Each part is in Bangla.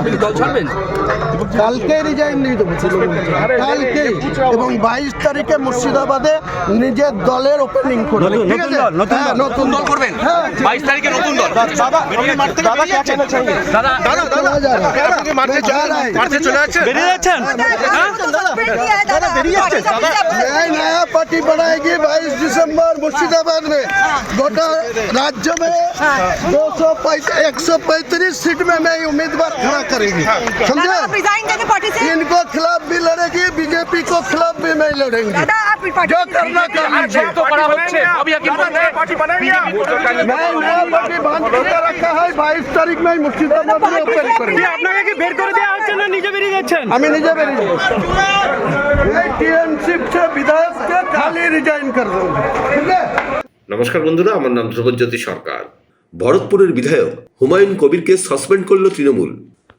আপনি দল ছাড়বেন কালকে রিজাইন দিয়ে দেবো কালকে এবং বাইশ তারিখে মুর্শিদাবাদে নিজের দলের ওপেনিং করবে ঠিক আছে হ্যাঁ, নতুন দল করবেন হ্যাঁ বাইশ তারিখে নতুন দল দাদা দাদা चला जा रहा है मैं जा रहा है মাঠে চলে যাচ্ছেন বেরিয়ে যাচ্ছেন नया नया पार्टी बनाएगी 22 दिसंबर मुर्शिदाबाद में गोटा राज्य में दो सौ एक सौ पैंतीस सीट में मैं उम्मीदवार खड़ा करेगी समझे आप रिजाइन देंगे पार्टी से इनको खिलाफ भी लड़ेगी बीजेपी को खिलाफ भी मैं लड़ेंगी दादा आप पार्टी जो करना करना चाहिए তো করা হচ্ছে অভি হাকিম বলছে मैं नया पार्टी बांध के रखा है बाईस तारीख में मुर्शिदाबाद में ओपन करेंगे আপনাকে কি বের করে দেওয়া হচ্ছে না নিজে বেরিয়ে যাচ্ছেন আমি নিজে বেরিয়ে যাবো मैं टीएमसी से विधायक के खाली रिजाइन कर दूंगा ठीक है নমস্কার বন্ধুরা আমার নাম ধ্রুবজ্যোতি সরকার ভরতপুরের বিধায়ক হুমায়ুন কবিরকে সাসপেন্ড করল তৃণমূল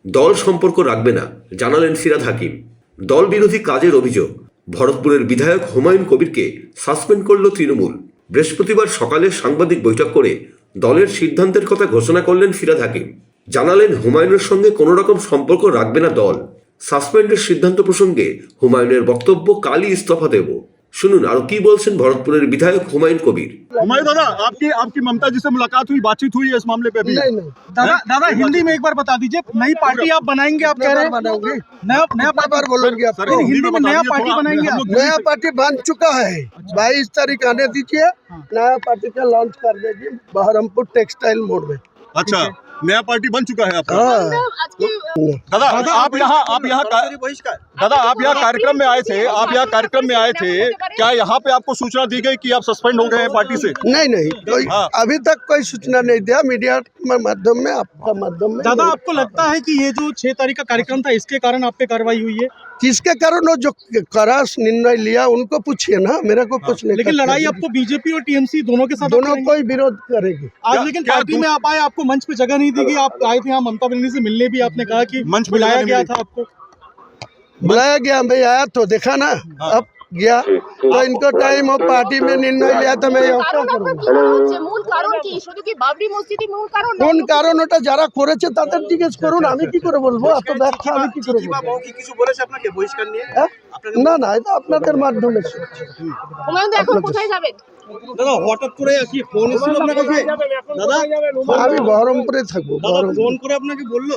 দল সম্পর্ক রাখবে না, জানালেন সিরাজ হাকিম। দল বিরোধী কাজের অভিযোগ, ভরতপুরের বিধায়ক হুমায়ুন কবিরকে সাসপেন্ড করল তৃণমূল। বৃহস্পতিবার সকালে সাংবাদিক বৈঠক করে দলের সিদ্ধান্তের কথা ঘোষণা করলেন ফিরাদ হাকিম। জানালেন, হুমায়ুনের সঙ্গে কোনো রকম সম্পর্ক রাখবে না দল। সাসপেন্ডের সিদ্ধান্ত প্রসঙ্গে হুমায়ুনের বক্তব্য কালই ইস্তফা দেব। শুনুন আরো কি বলছেন ভরতপুরের বিধায়ক হুমায়ুন কবির हुमायूं दादा आपकी आपकी ममता जी से मुलाकात हुई बातचीत हुई है इस मामले पे अभी नहीं नहीं दादा दादा हिंदी में एक बार बता दीजिए नई पार्टी आप बनाएंगे आप कह रहे हैं बनाऊंगी नया नया कितना बार बोलूंगी आपको नहीं, हिंदी में बता नया दीजिए, पार्टी थोड़ा बनाएंगे हम आप लोग नया पार्टी बन चुका है बाईस तारीख आने दीजिए नया पार्टी का लॉन्च कर देगी बहरमपुर टेक्सटाइल मोड़ में अच्छा नया पार्टी बन चुका है आपका। हाँ। दादा आप यहाँ आप यहाँ दादा आप यहाँ कार्यक्रम में आए थे आप यहाँ कार्यक्रम में आए थे। क्या यहाँ पे आपको सूचना दी गई कि आप सस्पेंड हो गए हैं पार्टी से? नहीं नहीं कोई हाँ। अभी तक कोई सूचना नहीं दिया। मीडिया में माध्यम में आपका माध्यम में दादा आपको लगता है की ये जो छह तारीख का कार्यक्रम था इसके कारण आप पे कार्रवाई हुई है? किसके कारण वो जो करास निर्णय लिया उनको पूछिए ना मेरे को कुछ नहीं लेकिन लड़ाई है। आपको बीजेपी और टीएमसी दोनों के साथ दोनों को कोई विरोध करेगी। आज लेकिन पार्टी में आप आए आपको मंच पे जगह नहीं दी गई आप आए थे यहाँ ममता बनर्जी से मिलने भी आपने कहा कि मंच बुलाया गया था आपको। बुलाया गया भाई आया तो देखा ना। हाँ। अब गया तो इनको टाइम हो पार्टी में निर्णय लिया तो मैं यहाँ क्या কারণ करूँगा আপনার কি মনে হচ্ছে মূল কারণ কি শুধু কি বাবরি মসজিদই মূল কারণ কোন কারণ ওটা যারা করেছে তাদের জিজ্ঞেস করুন আমি কি করে বলবো এত ব্যাখ্যা আমি কি করে বলবো হ্যাঁ? না না এটা আপনাদের মাধ্যমে শুনছি। হুমায়ুন দা এখন কোথায় যাবেন দাদা হঠাৎ করে কি ফোন এসেছিল আপনার কাছে দাদা আমি বহরমপুরে থাকবো বহরমপুর ফোন করে আপনাকে বললো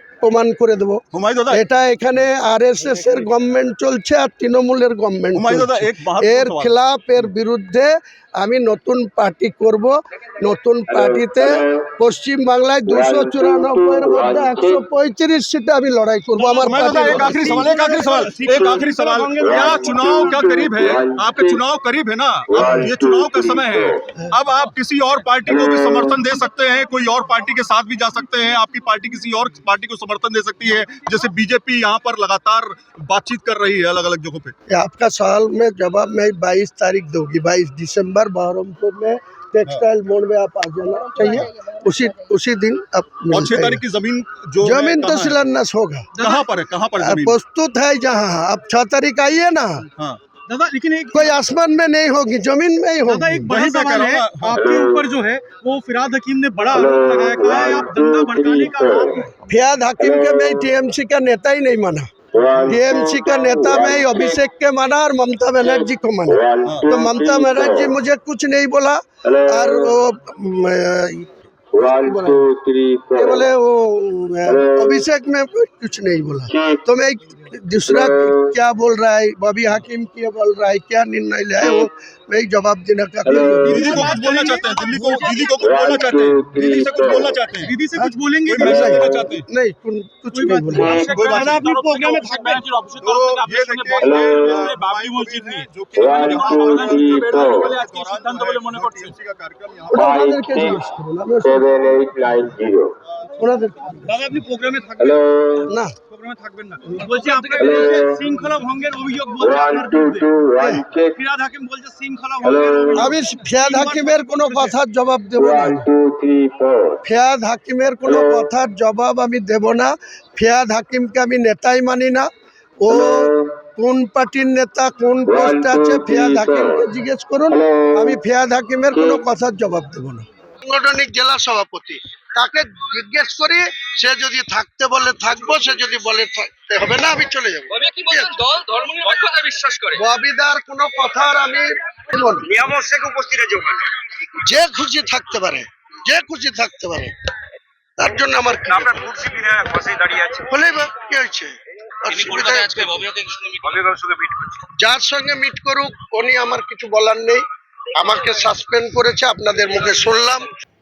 প্রমাণ করে দেবো हुमायूं दादा এটা এখানে আরএসএস এর গভর্নমেন্ট চলছে আর তৃণমূলের গভর্নমেন্ট হুমায়ুন দাদা, এক বাহাত্তর এর সওয়াল। খেলাফ এর বিরুদ্ধে আমি নতুন পার্টি করব নতুন পার্টিতে পশ্চিম বাংলায় দুশো চুরানব্বইয়ের মধ্যে একশো পঁয়ত্রিশ সিটে আমি লড়াই করবো আমার हुमायूं दादा एक পার্টি आखिरी सवाल एक आखिरी सवाल एक आखिरी सवाल क्या चुनाव क्या करीब है आपके चुनाव करीब है ना अब ये चुनाव का समय है अब आप किसी और पार्टी को भी समर्थन दे सकते हैं कोई और पार्टी के साथ भी जा सकते हैं आपकी पार्टी किसी और पार्टी को समर्थन दे सकती है जैसे बीजेपी यहाँ पर लगातार बातचीत कर रही है अलग अलग जगहों पे। आपका सवाल में जवाब मैं बाईस तारीख दूँगी बाईस दिसंबर बहरमपुर में टेक्सटाइल मोड़ में आप आ जाना चाहिए। उसी उसी दिन अब और छह तारीख की ज़मीन जो ज़मीन तो शिलान्यास होगा। कहाँ पर है कहाँ पर प्रस्तुत है जहाँ अब छह तारीख आइए ना। हाँ। दादा लेकिन एक कोई आसमान में नहीं होगी ज़मीन में ही होगी एक बड़ा सवाल है आपके ऊपर जो है वो फिराद हकीम ने बड़ा आरोप लगाया। कहा है आप दंगा भड़काने का फियाद हाकिम के मैं टीएमसी का नेता ही नहीं माना। टीएमसी का नेता मैं अभिषेक के माना और ममता बनर्जी को माना। तो ममता बनर्जी मुझे कुछ नहीं बोला और वो ये बोले? वो अभिषेक में कुछ नहीं बोला। तो मैं दूसरा क्या बोल रहा है? बबी हकीम क्या बोल रहा है? क्या निर्णय लिया है वो? मैं जवाब देना चाहता हूँ। दीदी को कुछ बोलना चाहते हैं दिल्ली को दीदी को कुछ बोलना चाहते हैं। दीदी से हाँ? कुछ बोलना चाहते हैं। दीदी से कुछ बोलेंगे नहीं कुछ नहीं। बोलना আপনি প্রোগ্রামে থাকবেন ये देखिए বাবলি মসজিদ নিয়ে जो कि আজকে সিদ্ধান্ত বলে মনে করছি कार्यक्रम यहाँ पर 78890 ওনাদের দাদা আপনি প্রোগ্রামে থাকবেন? না। প্রোগ্রামে থাকবেন না। বলছি আপনাকে বলছে শৃঙ্খলা ভঙ্গের অভিযোগ বলছে আপনার বিরুদ্ধে। ফিরাদ হাকিম বলছে শৃঙ্খলা ভঙ্গের আমি ফিয়াদ হাকিমের কোনো কথার জবাব দেব না। ফিয়াদ হাকিমের কোনো কথার জবাব আমি দেব না। ফিয়াদ হাকিমকে আমি নেতাই মানি না। ও কোন পার্টির নেতা কোন পোস্টে আছে ফিয়াদ হাকিমকে জিজ্ঞেস করুন। আমি ফিয়াদ হাকিমের কোনো কথার জবাব দেব না। সাংগঠনিক জেলা সভাপতি। তাকে জিজ্ঞেস করি সে যদি থাকতে বলে থাকব সে যদি বলে থাকতে হবে না আমি চলে যাব। বিশ্বাস করে? ববিদার কোনো কথার আমি শুনব শেখ উপস্থিত যে খুশি থাকতে পারে যে খুশি থাকতে পারে তার জন্য আমার কি হলেই বা হয়েছে? যার সঙ্গে মিট করুক উনি আমার কিছু বলার নেই। আমাকে সাসপেন্ড করেছে আপনাদের মুখে শুনলাম।